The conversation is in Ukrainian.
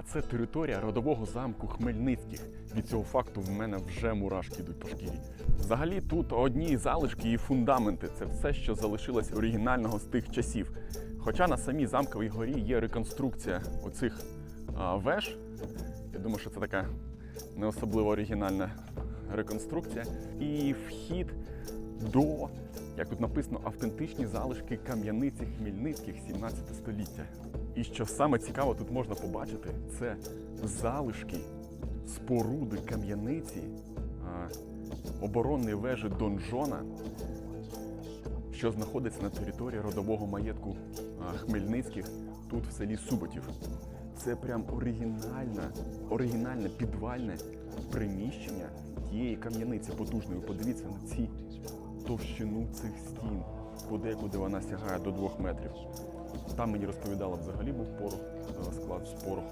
А це територія родового замку Хмельницьких. Від цього факту в мене вже мурашки йдуть по шкірі. Взагалі тут одні залишки і фундаменти це все, що залишилось оригінального з тих часів. Хоча на самій замковій горі є реконструкція оцих а, веж. Я думаю, що це така не особливо оригінальна реконструкція. І вхід до, як тут написано, автентичні залишки кам'яниці Хмельницьких 17 століття. І що саме цікаво тут можна побачити, це залишки споруди кам'яниці оборонної вежі Донжона, що знаходиться на території родового маєтку Хмельницьких тут в селі Суботів. Це прям оригінальне, оригінальне підвальне приміщення тієї кам'яниці потужної. Подивіться на ці товщину цих стін, подекуди вона сягає до двох метрів. Там мені розповідала взагалі був порох, е, склад з порохом.